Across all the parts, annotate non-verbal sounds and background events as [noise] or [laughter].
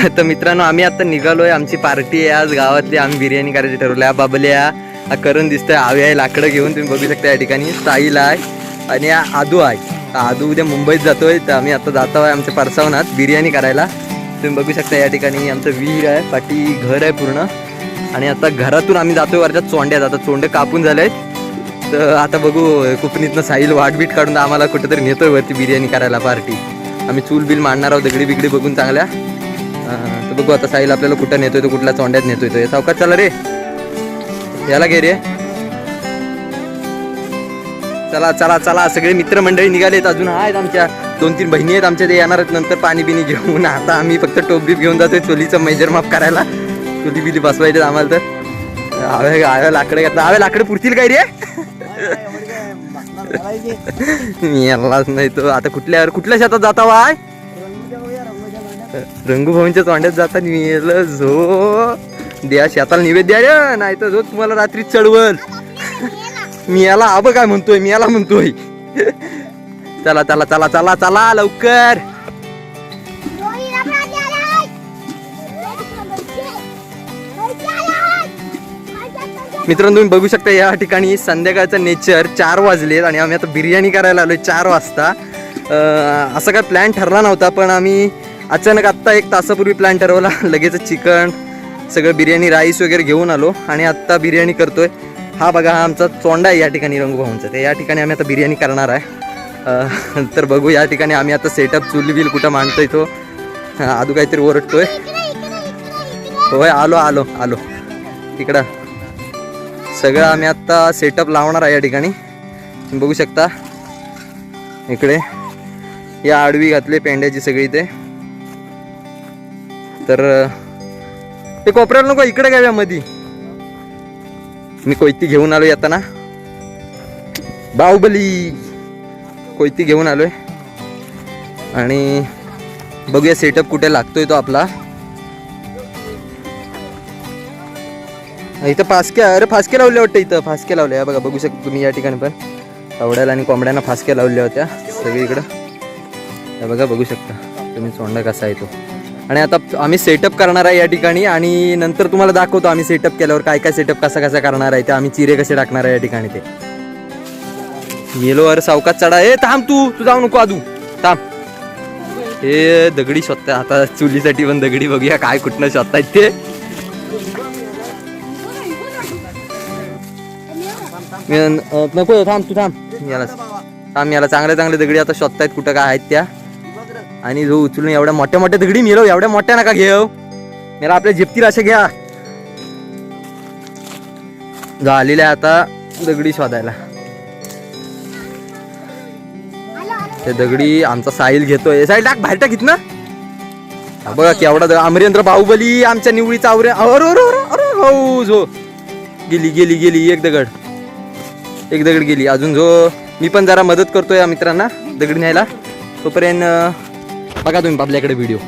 [laughs] तर मित्रांनो आम्ही आता निघालोय. आमची पार्टी आहे आज गावातली. आम्ही बिर्याणी करायची ठरवलं आहे. बाबल्या करून दिसतोय. आवी आहे लाकडं घेऊन तुम्ही बघू शकता या ठिकाणी. साईल आहे आणि आदू आहे. आदू उद्या मुंबईत जातोय. तर आम्ही आता जातो आहे आमच्या परसावनात बिर्याणी करायला. तुम्ही बघू शकता या ठिकाणी आमचं विहीर आहे. पाठी घर आहे पूर्ण. आणि आता घरातून आम्ही जातोय वरच्या चोंड्यात. आता चोंडे कापून झाले आहेत तर आता बघू कुपनीतनं साहिल वाटबीट काढून आम्हाला कुठेतरी नेतोय वरती बिर्याणी करायला पार्टी. आम्ही चूल बिल मांडणार आहोत. दगडी बिगडी बघून चांगल्या. तर बघू आता साहिल आपल्याला कुठं नेतोय तो कुठल्या चोंड्यात नेतोय तो. सावकाश चला रे. याला घे रे. चला चला चला. सगळे मित्रमंडळी निघालेत अजून. आहेत आमच्या. दोन तीन बहिणी आहेत आमच्या ते येणार आहेत. नंतर पाणी बिनी घेऊन. आता आम्ही फक्त टोप बीप घेऊन जातोय चोलीचं मेजर माप करायला. चोली बिली बसवायचे आम्हाला तर. आवे आवे लाकडे घातलं. आवे लाकडे पुरतील काय रे? मी यालाच नाही तो. आता कुठल्या कुठल्या शेतात जाता वाय? रंगूभाऊंच्या तोंड्यात जाता निवेल झो द्या शेताला निवेद द्या रे नाही तर झो तुम्हाला रात्री चढवल मी याला आब काय म्हणतोय मी याला म्हणतोय. चला चला चला चला चला लवकर. मित्रांनो तुम्ही बघू शकता या ठिकाणी संध्याकाळचं नेचर चार वाजलेत आणि आम्ही आता बिर्याणी करायला आलोय चार वाजता. असा काय प्लॅन ठरला नव्हता पण आम्ही अचानक आत्ता एक तासापूर्वी प्लॅन ठरवला. [laughs] लगेच चिकन सगळं बिर्याणी राईस वगैरे घेऊन आलो आणि आत्ता बिर्याणी करतोय. हा बघा हा आमचा चोंडा आहे या ठिकाणी रंगभाऊंचा ते या ठिकाणी आम्ही आता बिर्याणी करणार आहे. [laughs] तर बघू या ठिकाणी आम्ही आता सेटअप चुली बिल कुठं मांडतोय तो. आदू काहीतरी ओरडतोय. होय आलो आलो आलो. इकडं. सगळं आम्ही आत्ता सेटअप लावणार आहे या ठिकाणी. बघू शकता. इकडे. या आडवी घातले पेंड्याची सगळी ते. तर ते कोपऱ्याला नको इकडे घ्याव्या मधी. मी कोयती घेऊन आलोय येताना बाहुबली. कोयती घेऊन आलोय. आणि बघूया सेटअप कुठे लागतोय तो आपला. इथं फासके अरे फासके लावले वाटतं इथं. फासके लावले या बघा बघू शकता तुम्ही या ठिकाणी पण. तावड्याला आणि कोंबड्यांना फासक्या लावल्या होत्या सगळीकडं. हे बघा बघू शकता. तुम्ही सोंडा कसा आहे तो. आणि आता आम्ही सेटअप करणार आहे या ठिकाणी आणि नंतर तुम्हाला दाखवतो आम्ही सेटअप केल्यावर काय काय सेटअप कसा कसा करणार आहे ते आम्ही चिरे कसे टाकणार आहे या ठिकाणी ते. गेलो अरे सावकात चढा. ए थांब तू तू जाऊ नको आदू थांब. हे दगडी शोधताय. आता चुलीसाठी पण दगडी बघूया काय कुठनं शोधतायत ते. नको थांब तू थांब. याला थांब याला चांगले चांगले दगडी आता शोधतायत कुठं काय आहेत त्या. आणि जो उचलून एवढ्या मोठ्या मोठ्या दगडी मिळव एवढ्या मोठ्या नका घेऊ. मला आपल्या झेपतील असे घ्या. झालेल्या आता दगडी शोधायला. ते दगडी आमचा साहिल घेतोय. साहिल टाक बाहेर टाक ना बघा केवढा द- अमरेंद्र बाहुबली आमच्या निवडीचा आवरे अरे अरे अरे अरे हो झो गेली गेली गेली एक दगड. एक दगड गेली. अजून जो मी पण जरा मदत करतोय मित्रांना दगड न्यायला. तोपर्यंत बघा तुम्ही आपल्याकडे व्हिडिओ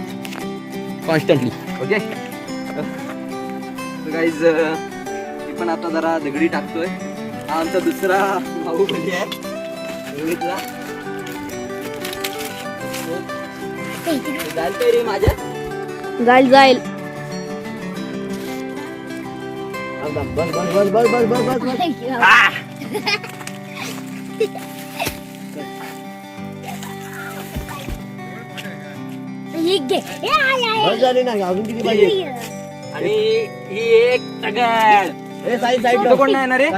कॉन्स्टंटली ओके गाईज मी पण आता जरा दगडी टाकतोय. हा आमचा दुसरा बाहुबली आहे. रोहितला. चालतंय रे माझ्या? जाईल जाईल. [laughs] आणि ही एक दगड तो कोण नाही येणार रे?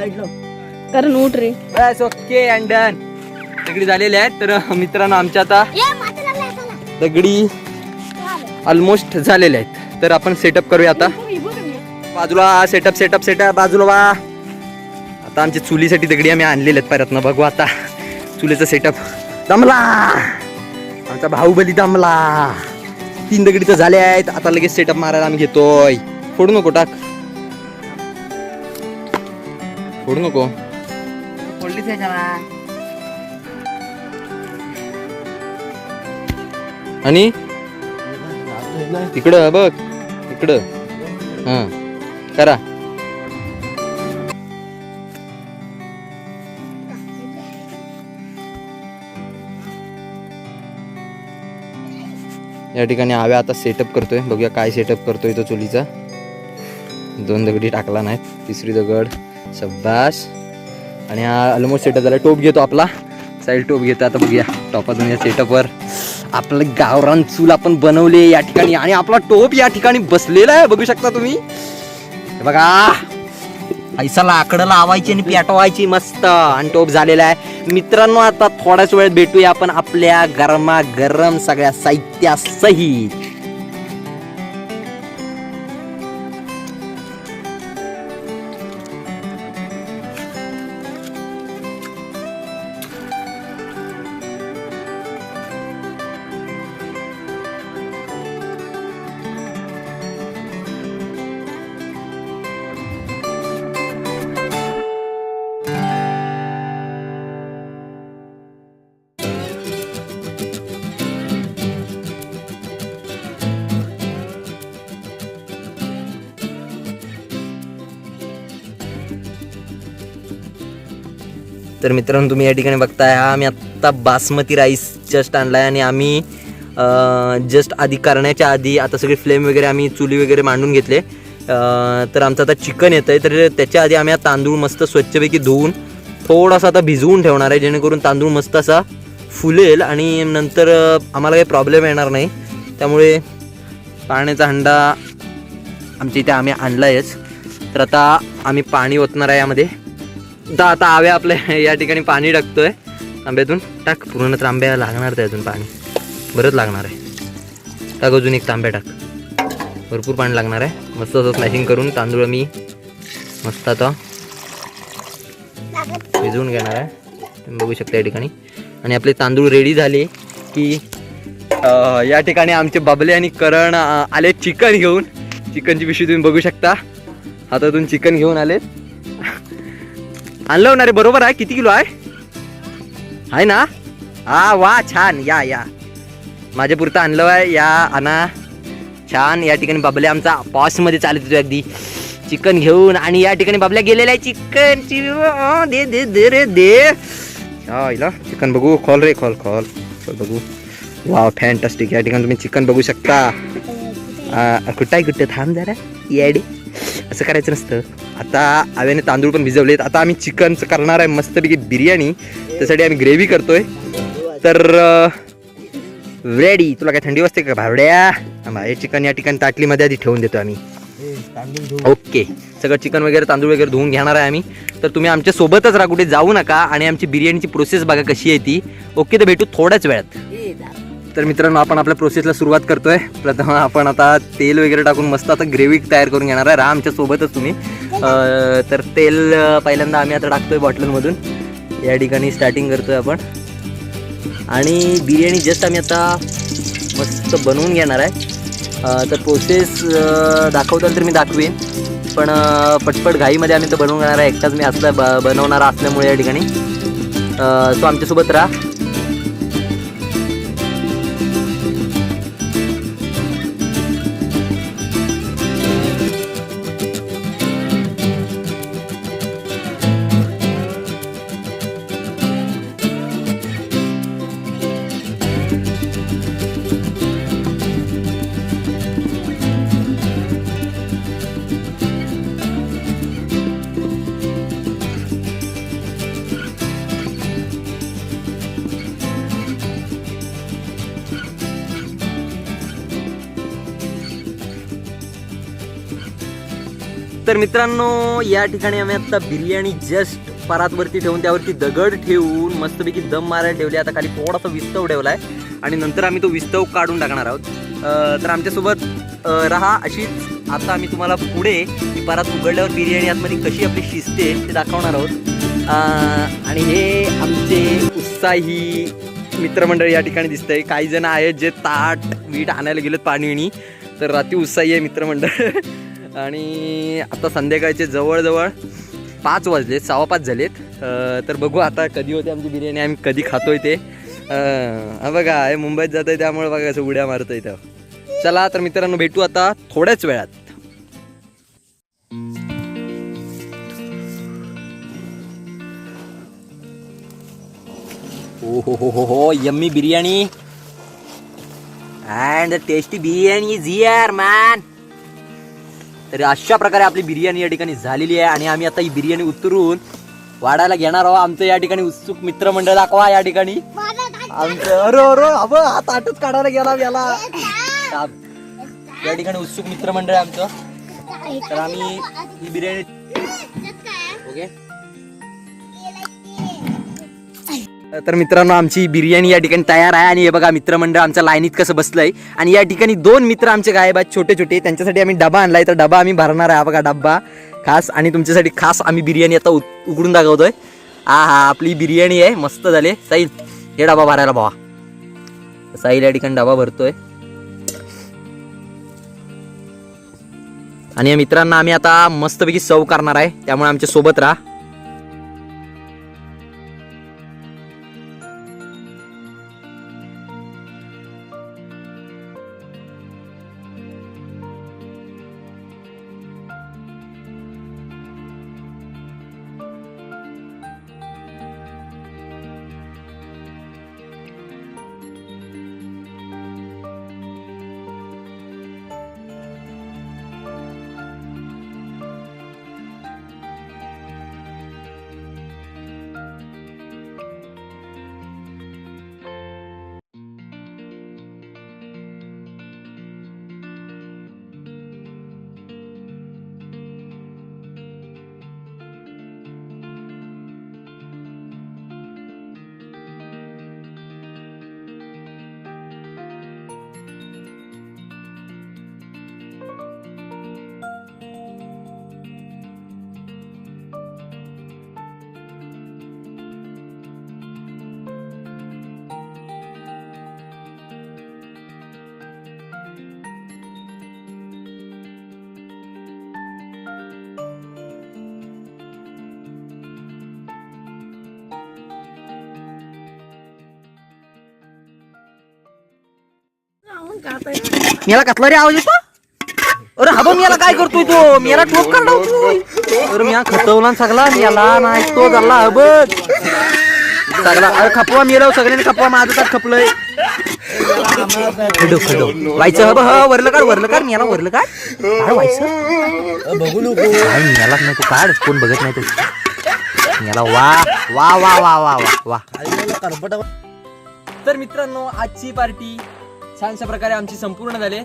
कारण उठ रे. बस ओके अँड डन दगडी झालेले आहेत तर मित्रांनो आमच्या आता दगडी ऑलमोस्ट झालेले आहेत. तर आपण सेटअप करूया आता. बाजूला सेटअप सेटअप सेटअप बाजूला वा. आता आमच्या चुलीसाठी दगडी आम्ही आणलेले आहेत परत ना बघू आता. चुलीचं सेटअप दमला! आमचा बाहुबली दमला. तीन दगडी तर झाले आहेत. आता लगेच सेटअप मारायला आम्ही घेतोय. फोडू नको टाक. फोडू नको. आणि? इकडं बघ. इकडं. हा. करा. या ठिकाणी आव्या आता सेटअप करतोय. बघूया काय सेटअप करतोय तो चुलीचा. दोन दगडी टाकला नाहीत. तिसरी दगड शब्बास. आणि हा ऑलमोस्ट सेटअप झाला. टोप घेतो आपला. साईड टोप घेतो. आता बघूया. टॉपातून या सेटअपवर आपलं गावरान चूल आपण बनवले या ठिकाणी. आणि आपला टोप या ठिकाणी बसलेला आहे. बघू शकता तुम्ही. बघा. ऐसा लाकडं लावायची आणि पेटवायची मस्त. आणि टोप झालेला आहे. मित्रांनो आता थोड्याच वेळात भेटूया आपण आपल्या गरमा गरम सगळ्या साहित्यासहित. तर मित्रांनो तुम्ही या ठिकाणी बघताय हा आम्ही आत्ता बासमती राईस जस्ट आणलाय आणि आम्ही जस्ट आधी करण्याच्या आधी आता सगळे फ्लेम वगैरे आम्ही चुली वगैरे मांडून घेतले. तर आमचं आता चिकन येतं आहे तर त्याच्या आधी आम्ही हा तांदूळ मस्त स्वच्छपैकी धुवून थोडासा आता भिजवून ठेवणार आहे जेणेकरून तांदूळ मस्त असा फुलेल आणि नंतर आम्हाला काही प्रॉब्लेम येणार नाही. त्यामुळे पाण्याचा हंडा आमच्या इथे आम्ही आणला आहेच तर आता आम्ही पाणी ओतणार आहे यामध्ये. तर आता आव्या आपल्या या ठिकाणी पाणी टाकतोय. आंब्यातून टाक पूर्ण तर आंब्या लागणार त्यातून पाणी. बरंच लागणार आहे. टाक अजून एक तांब्या टाक. भरपूर पाणी लागणार आहे. मस्त असं स्मॅशिंग करून तांदूळ मी मस्त आता भिजवून घेणार आहे. तुम्ही बघू शकता या ठिकाणी. आणि आपले तांदूळ रेडी झाले की या ठिकाणी आमचे बाबले आणि करण आले चिकन घेऊन. चिकनची पिशवी तुम्ही बघू शकता. हातातून चिकन घेऊन आलेत. आणलं होणार बरोबर आहे? किती किलो आहे? आहे ना? हा वा छान. या या. माझ्या पुरतं आणलं आहे. या आणा छान. या ठिकाणी बाबल्या आमचा पॉशमध्ये चालत होतो अगदी. चिकन घेऊन आणि या ठिकाणी बाबल्या गेलेला आहे चिकन ची दे दे दे रे दे. हा इला. चिकन बघू. खोल रे खोल खोल. खोल बघू. वा फॅन्टास्टिक या ठिकाणी तुम्ही चिकन बघू शकता. कुठं आहे कुठं? थांब जरा. येडे. असं करायचं नसतं. आता आव्याने तांदूळ पण भिजवलेत. आता आम्ही चिकनचं करणार आहे मस्तपैकी बिर्याणी. त्यासाठी आम्ही ग्रेव्ही करतोय. तर रेडी तुला काय थंडी वाजते का भावड्या? थांबा, हे चिकन या ठिकाणी ताटलीमध्ये आधी ठेवून देतो आम्ही. ओके सगळं चिकन वगैरे तांदूळ वगैरे धुवून घेणार आहे आम्ही. तर तुम्ही आमच्या सोबतच राहा कुठे जाऊ नका. आणि आमची बिर्याणीची प्रोसेस बघा कशी आहे ती. ओके तर भेटू थोड्याच वेळात. तर मित्रांनो आपण आपल्या प्रोसेसला सुरुवात करतोय. प्रथम आपण आता तेल वगैरे टाकून मस्त आता ग्रेव्ही तयार करून घेणार आहे. राहा आमच्या सोबतच तुम्ही. तर तेल पहिल्यांदा आम्ही आता टाकतोय बॉटलमधून. या ठिकाणी स्टार्टिंग करतोय आपण. आणि बिर्याणी जस्ट आम्ही आता मस्त बनवून घेणार आहे. तर प्रोसेस दाखवताल तर मी दाखवेन. पण पटपट घाईमध्ये आम्ही तर बनवून घेणार आहे. एकटाच मी असला ब बनवणारा असल्यामुळे या ठिकाणी. सो आमच्यासोबत राहा. तर मित्रांनो या ठिकाणी आम्ही आता बिर्याणी जस्ट परातवरती ठेवून त्यावरती दगड ठेवून मस्तपैकी दम मारायला ठेवली. आता खाली थोडासा विस्तव ठेवला आहे आणि नंतर आम्ही तो विस्तव काढून टाकणार आहोत. तर आमच्यासोबत रहा राहा अशीच. आता आम्ही तुम्हाला पुढे ही परात उघडल्यावर बिर्याणी आतमध्ये कशी आपली शिजते ते दाखवणार आहोत. आणि हे आमचे उत्साही मित्रमंडळ या ठिकाणी दिसतंय. काही जण आहेत जे ताट वीट आणायला गेलेत पाणी तर रात्री उत्साही आहे मित्रमंडळ. [laughs] आणि आता संध्याकाळचे जवळजवळ पाच वाजले सव्वा पाच झालेत. तर बघू आता कधी होते आमची बिर्याणी आम्ही कधी खातोय ते. बघा हे मुंबईत जात आहे त्यामुळे बघा असं उड्या मारतोय इथं. चला तर मित्रांनो भेटू आता थोड्याच वेळात. ओ हो हो हो हो yummy biryani. And the tasty biryani Zee आर मॅन तर अशा प्रकारे आपली बिर्याणी या ठिकाणी झालेली आहे आणि आम्ही आता ही बिर्याणी उतरून वाढायला घेणार आहोत. आमचं या ठिकाणी उत्सुक मित्रमंडळ दाखवा या ठिकाणी. आमचं अरे अरे अब हात आटच काढायला गेला याला. या ठिकाणी उत्सुक मित्रमंडळ आहे आमचं. तर आम्ही ही बिर्याणी ओके. तर मित्रांनो आमची बिर्याणी या ठिकाणी तयार आहे. आणि हे बघा मित्रमंडळ आमच्या लाईनीत कसं बसलंय. आणि या ठिकाणी दोन मित्र आमचे गायब आहेत छोटे छोटे त्यांच्यासाठी आम्ही डबा आणलाय. तर डबा आम्ही भरणार आहे. बघा डब्बा खास. आणि तुमच्यासाठी खास आम्ही बिर्याणी आता उ- उघडून दाखवतोय. हा हा आपली बिर्याणी आहे. मस्त झाले. साईल हे डबा भरायला भावा. साईल या ठिकाणी डबा भरतोय. आणि या मित्रांना आम्ही आता मस्तपैकी सव करणार आहे. त्यामुळे आमच्यासोबत राहा. मला कसला रे आवाज येतो अरे हा मला काय करतोय तो. मला टोप काढतोय अरे मी खतवला ना सगळा मेला नाही तो झाला हा बघ. सगळा अरे खपवा मेलाव सगळ्यांनी खपवा माझं तर खपलंय. खडो खडो. व्हायचं हब ह वरलं काढ वरलं काढ मेला वरलं काढ. काढ व्हायचं. बघू नको. मेलाच नाही तू काढ कोण बघत नाही तू. मेला वा वा वा वा वा वा वा. तर मित्रांनो आजची पार्टी छानशा प्रकारे आमची संपूर्ण झाले.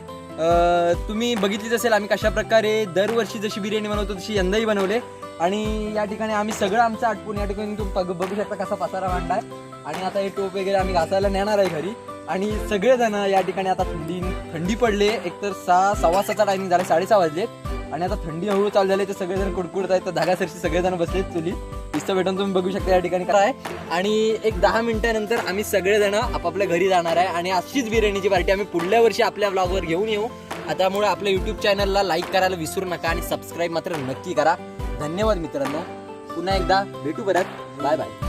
तुम्ही बघितलीच असेल आम्ही कशा प्रकारे दरवर्षी जशी बिर्याणी बनवतो तशी यंदाही बनवले. आणि या ठिकाणी आम्ही सगळं आमचं आटपून या ठिकाणी तुम्ही बघ- बघू शकता कसा पसारा मांडलाय आणि आता हे टोप वगैरे आम्ही घासायला नेणार आहे घरी. आणि सगळेजण या ठिकाणी आता थंडी थंडी पडले. एकतर सहा सव्वा सहाचा टायमिंग झाला साडेसहा वाजले आणि आता थंडी हळू चालू झाली तर सगळेजण कुडकुडत आहेत तर धागासरशी सगळेजण बसलेत चुली इथं भेटून तुम्ही बघू शकता या ठिकाणी काय आहे. आणि एक दहा मिनिटानंतर आम्ही सगळेजण आपापल्या घरी जाणार आहे आणि अशीच बिर्याणीची पार्टी आम्ही पुढल्या वर्षी आपल्या ब्लॉगवर घेऊन येऊ. त्यामुळे आपल्या युट्यूब चॅनलला लाईक करायला विसरू नका आणि सबस्क्राईब मात्र नक्की करा. धन्यवाद मित्रांनो. पुन्हा एकदा भेटू परत. Bye bye